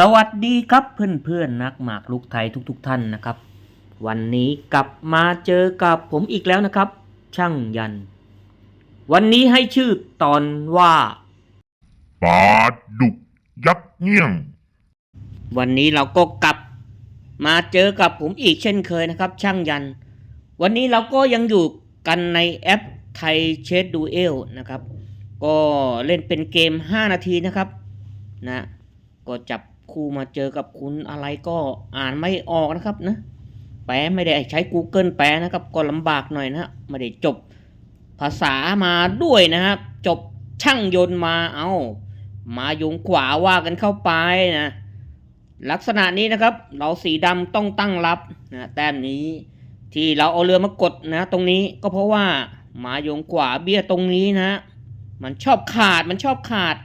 สวัสดีครับเพื่อนๆนักหมากลูกไทยทุกๆทท่านนะครับ วันนี้กลับมาเจอกับผมอีกแล้วนะครับ ช่างยัน วันนี้ให้ชื่อตอนว่าปลาดุกยักษ์เงี้ยง วันนี้เราก็กลับมาเจอกับผมอีกเช่นเคยนะครับ ช่างยัน วันนี้เราก็ยังอยู่กันในแอปไทยเชดดูเอลนะครับ ก็เล่นเป็นเกม 5 นาทีนะครับนะก็จับู่มาเจอกับคุณอะไรก็อ่านไม่ออกนะครับนะ แปลไม่ได้ใช้ Google แปลนะครับ ก็ลำบากหน่อยนะไม่ได้จบภาษามาด้วยนะครับ จบช่างยนต์มาเอา มาโยงขวาว่ากันเข้าไปนะ ลักษณะนี้นะครับ เราสีดำต้องตั้งรับนะแต้มนี้ที่เราเอาเรือมากดนะ ตรงนี้ก็เพราะว่า มาโยงขวาเบี้ยตรงนี้นะ มันชอบขาดมันชอบขาด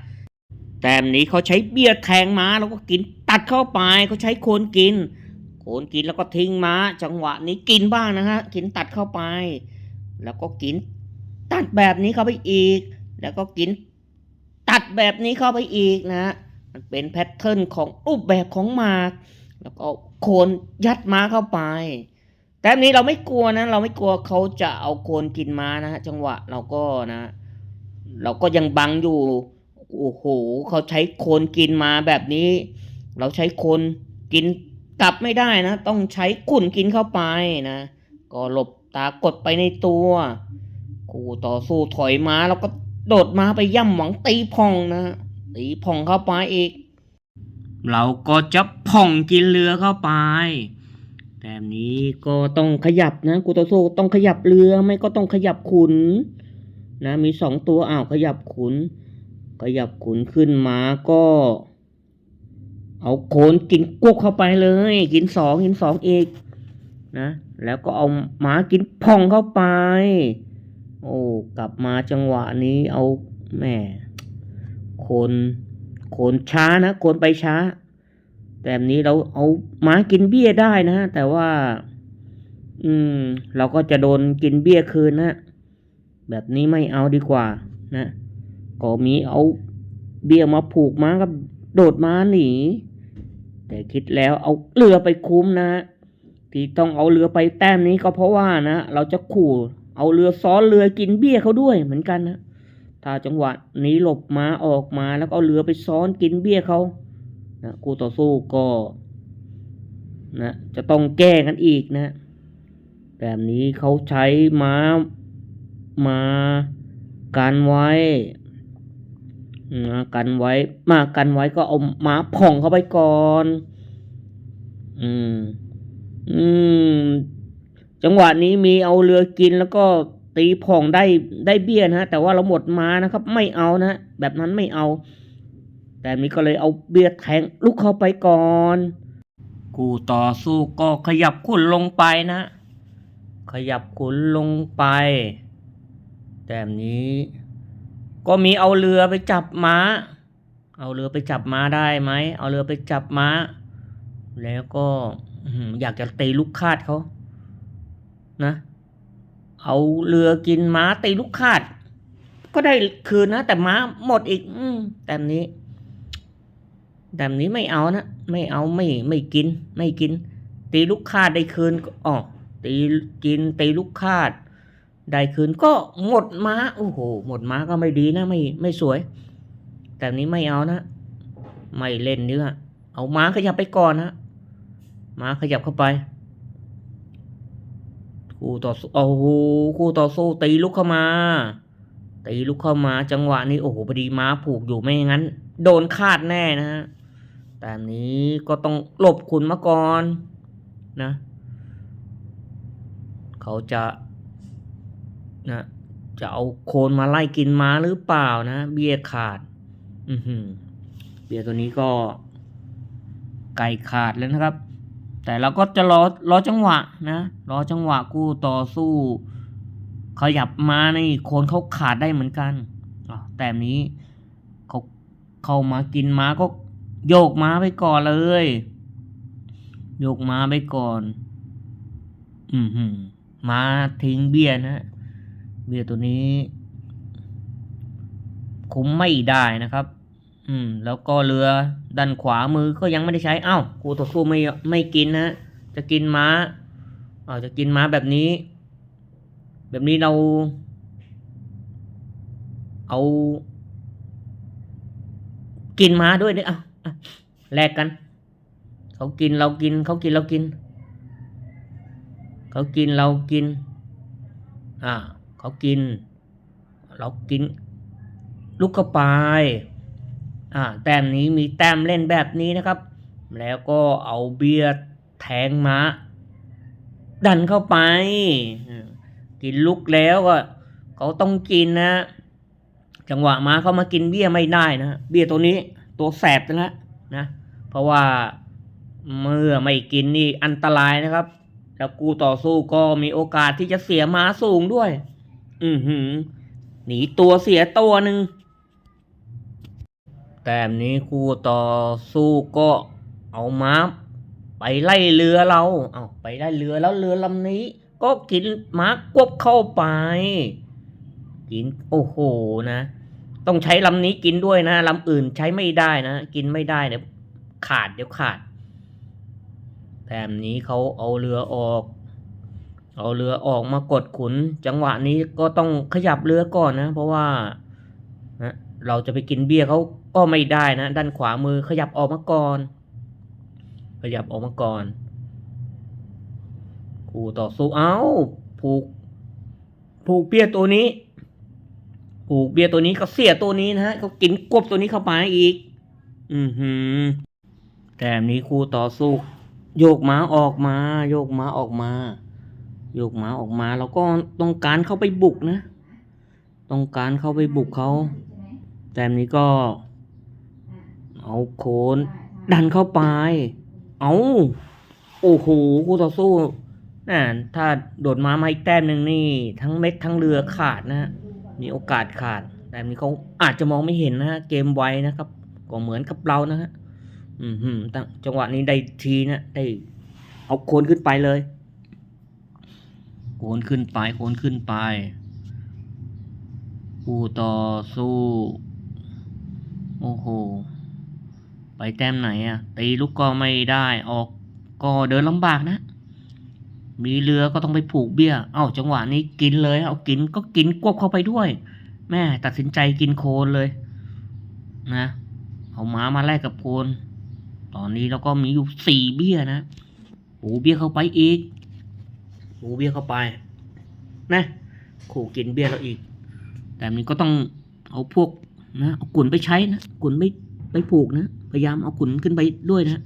แต้มนี้เขาใช้เบี้ยแทงม้าแล้วก็กินตัดเข้าไปเขาใช้โคนกิน โคนกินแล้วก็ทิ้งม้า จังหวะนี้กินบ้างนะฮะกินตัดเข้าไป แล้วก็กิน ตัดแบบนี้เข้าไปอีก แล้วก็กิน ตัดแบบนี้เข้าไปอีกนะมันเป็นแพทเทิร์นของรูปแบบของหมาก แล้วก็โคนยัดม้าเข้าไป แต่อันนี้เราไม่กลัวนะ เราไม่กลัวเขาจะเอาโคนกินม้านะฮะจังหวะเราก็นะ เราก็ยังบังอยู่ โอ้โหเขาใช้คนกินมาแบบนี้ เราใช้คนกินกลับไม่ได้นะ ต้องใช้ขุนกินเข้าไปนะ ก็หลบตากดไปในตัวคู่ต่อสู้ถอยมาแล้วก็โดดมาไปย่ำหวังตีพองนะ ตีผ่องเข้าไปอีก เราก็จะผ่องกินเรือเข้าไปแต่นี้ก็ต้องขยับนะกูต่อสู้ต้องขยับเรือไม่ก็ต้องขยับขุน นะ มีสองตัวอ้าวขยับขุน ขยับขุนขึ้นมาก็ เอาโคนกินกุกเข้าไปเลย กินสองกินสองอีกนะ แล้วก็เอาหมากินผ่องเข้าไป โอ้กลับมาจังหวะนี้เอาแม่โคนโคนช้านะโคนไปช้า แต่นี้เราเอาหมากินเบี้ยได้นะแต่ว่า อืม เราก็จะโดนกินเบี้ยคืนนะแบบนี้ไม่เอาดีกว่านะ ก็มีเอาเบี้ยมาผูกม้ากับ โดดม้าหนี แต่คิดแล้วเอาเรือไปคุ้มนะ ที่ต้องเอาเรือไปแต้มนี้ก็เพราะว่านะเราจะขู่เอาเรือซ้อนเรือกินเบี้ยเขาด้วยเหมือนกันนะถ้าจังหวะนี้หลบม้าออกมาแล้วเอาเรือไปซ้อนกินเบี้ยเขานะคู่ต่อสู้ก็นะจะต้องแก้กันอีกนะ แบบนี้เขาใช้ม้ามากันไว้ มากันไว้มากันไว้ก็เอาหมาผ่องเข้าไปก่อน อืม อืม จังหวะนี้มีเอาเรือกินแล้วก็ตีผ่องได้ได้เบี้ยนะฮะแต่ว่าเราหมดมานะครับ ไม่เอานะแบบนั้นไม่เอา แต่นี้ก็เลยเอาเบี้ยแทงลุกเข้าไปก่อน กูต่อสู้ก็ขยับขุนลงไปนะ ขยับขุนลงไป แต่นี้ ก็มีเอาเรือไปจับม้า เอาเรือไปจับม้าได้ไหม เอาเรือไปจับม้า แล้วก็อยากจะตีลูกคาดเขานะ เอาเรือกินม้าตีลูกคาด ก็ได้คืนนะ แต่ม้าหมดอีก อืแต่นี้แต่นี้ไม่เอานะ ไม่เอาไม่ไม่กิน ไม่กิน ตีลูกคาดได้คืนก็อ๋อตีกินตีลูกคาด ได้คืนก็หมดม้าโอ้โหหมดม้าก็ไม่ดีนะไม่ไม่สวย แต่นี้ไม่เอานะ ไม่เล่นเนื้อเอาม้าขยับไปก่อนนะม้าขยับเข้าไปคู่ต่อสู้โอ้โหคู่ต่อสู้ตีลุกเข้ามาตีลุกเข้ามาจังหวะนี้โอ้โหพอดีม้าผูกอยู่ไม่งั้น โดนคาดแน่นะฮะแต่นนี้ก็ต้องหลบขุนมาก่อนนะ เขาจะ นะจะเอาโคนมาไล่กินม้าหรือเปล่านะ เบี้ยขาด อือหือเบี้ยตัวนี้ก็ ไก่ขาดแล้วนะครับ แต่เราก็จะรอรอจังหวะนะรอจังหวะกู้ต่อสู้ ขยับมาในโคนเขาขาดได้เหมือนกันอะแต่นี้เขาเข้ามากินม้าก็โยกม้าไปก่อนเลย โยกม้าไปก่อน อืมม้าทิ้งเบี้ยนะ เบี้ยตัวนี้ คุ้มไม่ได้นะครับ อืม แล้วก็เรือด้านขวามือก็ยังไม่ได้ใช้เอ้ากูต่อสู้ไม่ไม่กินนะจะกินม้าเอาจะกินม้าแบบนี้ แบบนี้เรา เอา กินม้าด้วยเนี่ยอาเอาแลกกัน เขากินเรากิน เขากินเรากิน เขากินเรากิน อ่า เขากิน เรากินลูกกระปายอ่าแต้มนี้มีแต้มเล่นแบบนี้นะครับ แล้วก็เอาเบียร์แทงม้า ดันเข้าไป กินลูกแล้วก็เขาต้องกินนะ จังหวะม้าเขามากินเบี้ยไม่ได้นะ เบี้ยตัวนี้ตัวแสบนะนะ เพราะว่าเมื่อไม่กินนี่อันตรายนะครับ แล้วกูต่อสู้ก็มีโอกาสที่จะเสียม้าสูงด้วย อือหือ หนีตัวเสียตัวหนึ่ง แต่นี้คู่ต่อสู้ก็เอาม้าไปไล่เรือเรา เอาไปไล่เรือแล้วเรือลำนี้ ก็กินม้ากวบเข้าไป กินโอ้โหนะ ต้องใช้ลำนี้กินด้วยนะลำอื่นใช้ไม่ได้นะ กินไม่ได้เดี๋ยวขาดเดี๋ยวขาดแต่มนี้เขาเอาเรือออก เอาเรือออกมากดขุน จังหวะนี้ก็ต้องขยับเรือก่อนนะ เพราะว่าเราจะไปกินเบียร์เขาก็ไม่ได้นะ ด้านขวามือขยับออกมาก่อน ขยับออกมาก่อนคู่ต่อสู้เอ้า ผูก ผูกเบียร์ตัวนี้ ผูกเบียร์ตัวนี้ก็เสียตัวนี้นะฮะเขากินกบตัวนี้เข้าไปอีก อือหือแต่นนี้คู่ต่อสู้โยกม้าออกมา โยกม้าออกมา โยกม้าออกมาเราก็ต้องการเข้าไปบุกนะ ต้องการเข้าไปบุกเขา แต่นนี้ก็ เอาโคนดันเข้าไป เอาโอ้โหคู่ต่อสู้น่ะถ้าโดดม้ามาอีกแต้มหนึ่งนี่ ทั้งเม็ดทั้งเรือขาดนะมีโอกาสขาด แต่นนี้เขาอาจจะมองไม่เห็นนะฮะเกมไวนะครับ ก็เหมือนกับเรานะฮะอืมจังหวะนี้ได้ทีนะได้เอาโคนขึ้นไปเลย คนขึ้นไปโคนขึ้นไปผู้ต่อสู้ โอ้โห ไปแต้มไหนอะตีลูกก็ไม่ได้ออกก็เดินลำบากนะ มีเรือก็ต้องไปผูกเบี้ย เอ้าจังหวะนี้กินเลยเอากินก็กินควบเข้าไปด้วย แม่ตัดสินใจกินโคนเลย นะเอาม้ามาแลกกับโคน ตอนนี้เราก็มีอยู่สี่เบี้ยนะปูเบี้ยเข้าไปอีก ปูเบี้ยเข้าไปนะขู่กินเบี้ยเราอีก แต่อันนี้ก็ต้องเอาพวกนะเอากุนไปใช้นะกุนไม่ไปผูกนะพยายามเอากุนขึ้นไปด้วยนะ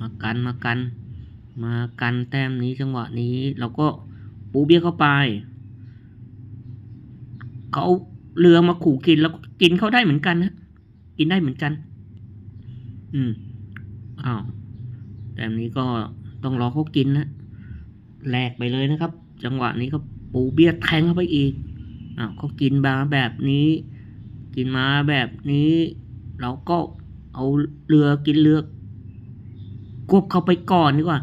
มากันมากัน มากันแต้มนี้จังหวะนี้ เราก็ปูเบี้ยเข้าไปเขาเรือมาขู่กินแล้วก็กินเขาได้เหมือนกันนะกินได้เหมือนกัน อืมอ้าวแต่อันนี้ก็ต้องรอเขากินนะ แหลกไปเลยนะครับ จังหวะนี้ก็ปูเบียดแทงเข้าไปอีกอ้าวเขากินมาแบบนี้ กินมาแบบนี้ เราก็เอาเรือกินเรือกบเข้าไปก่อนดีกว่า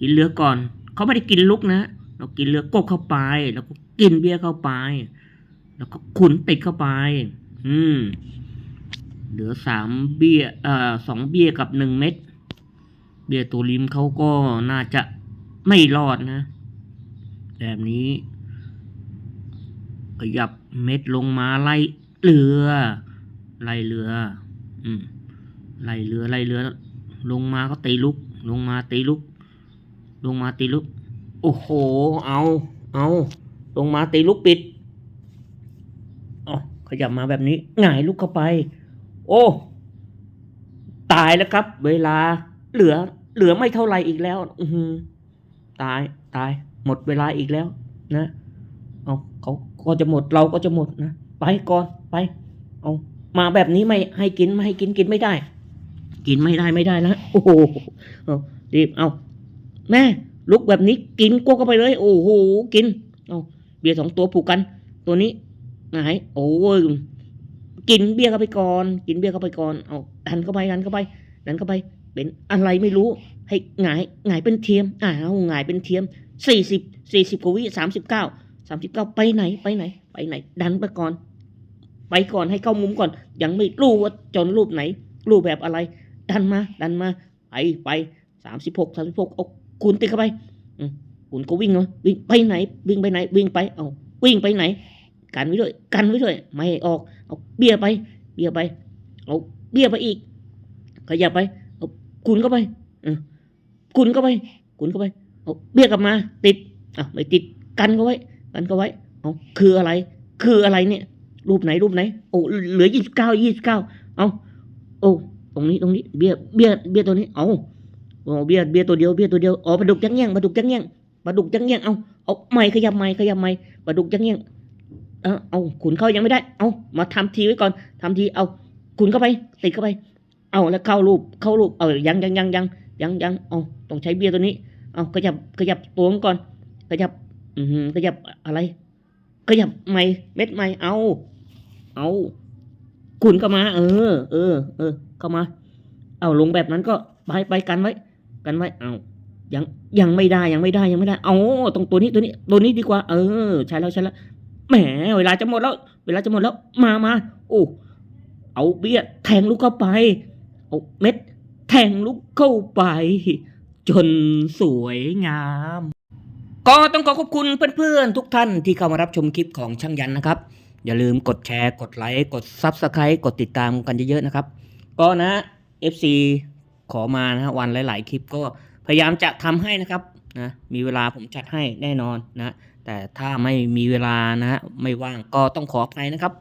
กินเรือก่อน เขาไม่ได้กินลุกนะ เรากินเรือกบเข้าไป แล้วก็กินเบียร์เข้าไป แล้วก็ขุนติดเข้าไป อืม เหลือสามเบี้ยเอ่อสองเบี้ยกับหนึ่งเม็ดเบี้ยตัวริมเขาก็น่าจะ ไม่รอดนะ แบบนี้ ขยับเม็ดลงมาไล่เรือ ไล่เรือ อืมไล่เรือไล่เรือ ลงมาก็ตีลุก ลงมาตีลุก ลงมาตีลุก โอ้โห เอา เอาลงมาตีลุกปิดอ๋อขยับมาแบบนี้หงายลุกเข้าไป โอ้ ตายแล้วครับ เวลา เหลือ เหลือไม่เท่าไรอีกแล้ว อือ ตายตาย หมดเวลาอีกแล้ว นะเอาเขาก็จะหมดเราก็จะหมดนะไปก่อนไป เอามาแบบนี้ไม่ให้กินไม่ให้กินกินไม่ได้ กินไม่ได้ไม่ได้นะโอ้โหเอารีบเอาแม่ลุกแบบนี้กินกวกเข้าไปเลย โอ้โหกิน เอาเบียร์สองตัวผูกกัน ตัวนี้ไหนโอ้ยกินเบียร์เข้าไปก่อน กินเบียร์เข้าไปก่อนเอาดันเข้าไปดันเข้าไปดันเข้าไป เป็นอะไรไม่รู้ ให้หงายหงายเป็นเทียมอ้าวหงายเป็นเทียมสี่สิบสี่สิบกว่าวิสามสิบเก้าสามสิบเก้าไปไหนไปไหน ไปไหน ดันไปก่อน ไปก่อนให้เข้ามุมก่อน ยังไม่รู้ว่าจนรูปไหน รูปแบบอะไร ดันมา ดันมา ไปไปสามสิบหกสามสิบหกเอาคุณติดเข้าไปอืมคุณก็วิ่งเนาะวิ่งไปไหน วิ่งไปไหน วิ่งไป เอาวิ่งไปไหน กันไว้ด้วย กันไว้ด้วย ไม่ออก เอาเบี้ยไป เบี้ยไป เอาเบี้ยไปอีก ขยับไป เอาคุณเข้าไปเออ คุณเข้าไปคุณเข้าไปเอาเบี้ยกลับมา ติดอะไม่ติดกันเขาไว้ กันเขาไว้เอาคืออะไร คืออะไรเนี่ย รูปไหนรูปไหน โอ้เหลือยี่สิบเก้ายี่สิบเก้าเอาโอ้ตรงนี้ตรงนี้เบี้ยเบี้ยเบี้ยตัวนี้ เอาโอ้เบี้ยเบี้ยตัวเดียวเบี้ยตัวเดียวอ๋อปลาดุกจังแย่งปลาดุกจังแย่งปลาดุกจังแย่งเอาเอาไม้ขยับไม้ขยับไม้ปลาดุกจังแย่งเออเอาขุนเข้ายังไม่ได้ เอามาทำทีไว้ก่อนทำทีเอาขุนเข้าไป ติดเข้าไป เอาแล้วเข้ารูปเข้ารูปเออยังยังยังยัง ยังยังเอาต้องใช้เบี้ยตัวนี้ เอาขยับขยับตัวก่อน ขยับ อือหือขยับอะไร ขยับไม้เม็ดไม้เอา เอาขุนเข้ามา เออ เออ เออเข้ามา เอาลงแบบนั้นก็ไปไปกันไว้ กันไว้ เอายังยังไม่ได้ยังไม่ได้ยังไม่ได้ เอาตรงตัวนี้ตัวนี้ตัวนี้ดีกว่า เออ ใช่แล้วใช่แล้วแหมเวลาจะหมดแล้ว เวลาจะหมดแล้วมามาโอ้เอาเบี้ยแทงลูกเข้าไป เอาเม็ด ทงลูกเข้าไป จนสวยงาม ก็ต้องขอขอบคุณเพื่อนๆ ทุกท่านที่เข้ามารับชมคลิปของช่างยันนะครับ อย่าลืมกดแชร์ กดไลค์ กด Subscribe กดติดตามกันเยอะๆนะครับ ก็นะ FC ขอมานะวันหลาย ๆ คลิปก็พยายามจะทำให้นะครับนะมีเวลาผมจัดให้แน่นอนนะ แต่ถ้าไม่มีเวลานะ ไม่ว่างก็ต้องขออภัยนะครับ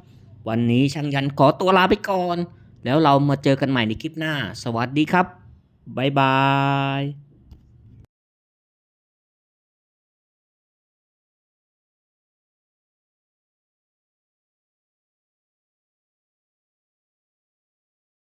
วันนี้ช่างยันขอตัวลาไปก่อน แล้วเรามาเจอกันใหม่ในคลิปหน้า สวัสดีครับ บ๊ายบาย